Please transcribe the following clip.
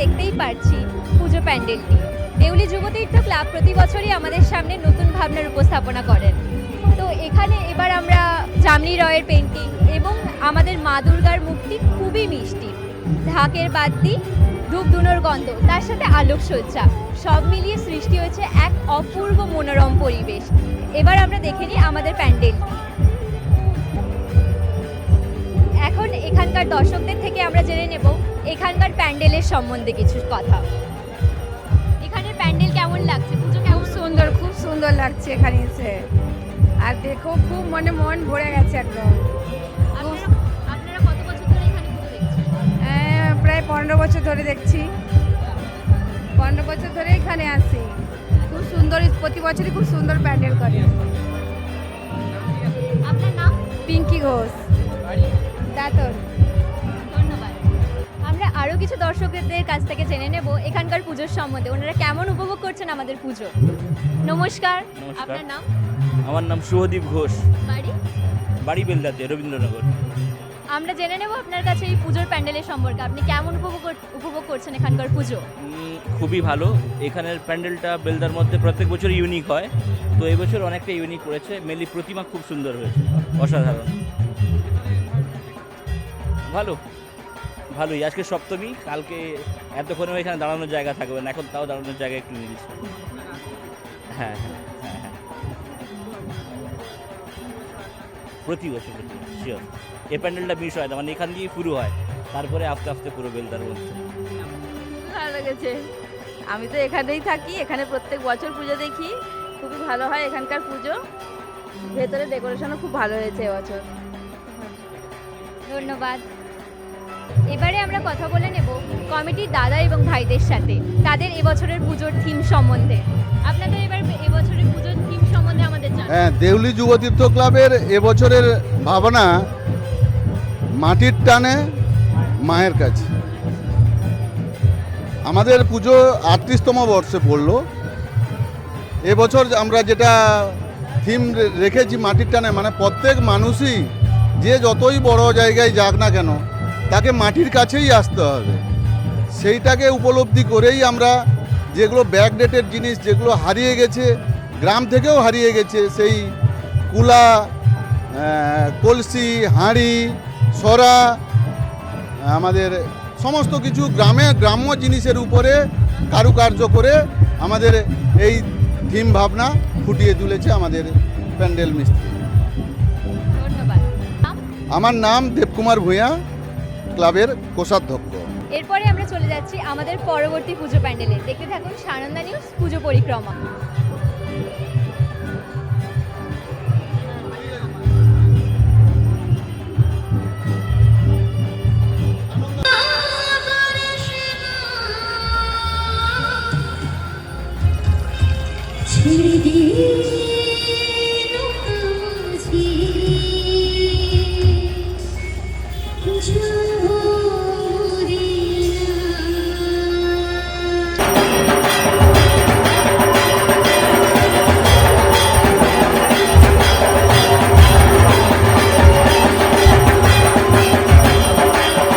দেখতেই পারছি পুজো প্যান্ডেলটি। দেউলি যুবতীর্থ ক্লাব প্রতি বছরই আমাদের সামনে নতুন ভাবনার উপস্থাপনা করেন। তো এখানে এবার আমরা জামনি রয়ের পেন্টিং এবং আমাদের মা দুর্গার মুক্তি খুবই মিষ্টি। ঢাকের বাদ্যি, ধূপ ধুনোর গন্ধ, তার সাথে আলোকসজ্জা সব মিলিয়ে সৃষ্টি হয়েছে এক অপূর্ব মনোরম পরিবেশ। এবার আমরা দেখে নিই আমাদের প্যান্ডেল এখন এখানকার দর্শকদের থেকে আমরা জেনে নেব এখানকার প্যান্ডেলের সম্বন্ধে কিছু কথা। এখানে প্যান্ডেল কেমন লাগছে? পুজো খুব কেমন সুন্দর খুব সুন্দর লাগছে এখানে এসে। আর দেখো খুব মনে মন ভরে গেছে একদম। আপনারা আপনারা কত বছর ধরে এখানে পুজো দেখছেন? আহ, প্রায় পনেরো বছর ধরে দেখছি। পনেরো বছর ধরে এখানে আসি খুব সুন্দর প্রতি বছরই খুব সুন্দর প্যান্ডেল করে। আপনার নাম? পিঙ্কি ঘোষ। ধন্যবাদ। আমরা আরও কিছু দর্শকদের কাছ থেকে জেনে নেব এখানকার পুজোর সম্বন্ধে। ওনারা কেমন উপভোগ করছেন আমাদের পুজো? নমস্কার। আপনার নাম? আমার নাম শুভদীপ ঘোষ। বাড়ি? বাড়ি বেলদাতে রবীন্দ্রনগর। আমরা জেনে নেব আপনার কাছে এই পুজোর প্যান্ডেলের সম্পর্কে। আপনি কেমন উপভোগ উপভোগ করছেন এখানকার পুজো? খুবই ভালো। এখানের প্যান্ডেলটা বেলদার মধ্যে প্রত্যেক বছর ইউনিক হয়। তো এবছর অনেকটা ইউনিক করেছে। মেনলি প্রতিমা খুব সুন্দর হয়েছে। অসাধারণ। ভালো। ভালোই, আজকে সপ্তমী, কালকে এতক্ষণে এখানে দাঁড়ানোর জায়গা থাকবে না, এখন তাও দাঁড়ানোর জায়গা একটু মিলছে হ্যাঁ হ্যাঁ হ্যাঁ হ্যাঁ। প্রতি বছর, প্রতি শিওর এই প্যান্ডেলটা মিস হয় না মানে এখান দিয়ে শুরু হয়, তারপরে আস্তে আস্তে পুরো বেলদার মধ্যে ভালো লেগেছে। আমি তো এখানেই থাকি, এখানে প্রত্যেক বছর পুজো দেখি, খুবই ভালো হয় এখানকার পুজো। ভেতরে ডেকোরেশনও খুব ভালো হয়েছে এবছর ধন্যবাদ। এবারে আমরা কথা বলে নেব কমিটির দাদা এবং ভাইদের সাথে, তাদের এবছরের পুজোর থিম সম্বন্ধে। আপনাদের এবার এবছরের পুজোর থিম সম্বন্ধে আমাদের হ্যাঁ দেউলি যুবতীর্থ ক্লাবের এবছরের ভাবনা মাটির টানে মায়ের কাছে। আমাদের পুজো আটত্রিশতম বর্ষে পড়ল। এবছর আমরা যেটা থিম রেখেছি মাটির টানে মানে প্রত্যেক মানুষই যে যতই বড় জায়গায় যাক না কেন, তাকে মাটির কাছেই আসতে হবে সেইটাকে উপলব্ধি করেই আমরা যেগুলো ব্যাকডেটেড জিনিস, যেগুলো হারিয়ে গেছে, গ্রাম থেকেও হারিয়ে গেছে, সেই কুলা কলসি, হাঁড়ি, সরা, আমাদের সমস্ত কিছু গ্রামে গ্রাম্য জিনিসের উপরে কারুকার্য করে আমাদের এই থিম ভাবনা ফুটিয়ে তুলেছে আমাদের প্যান্ডেল মিস্ত্রি? আমার নাম দেবকুমার ভূঁয়া ক্লাবের কোষাধ্যক্ষ। এরপরে আমরা চলে যাচ্ছি আমাদের পরবর্তী পুজো প্যান্ডেলে। দেখতে থাকুন সানন্দা নিউজ পুজো পরিক্রমা।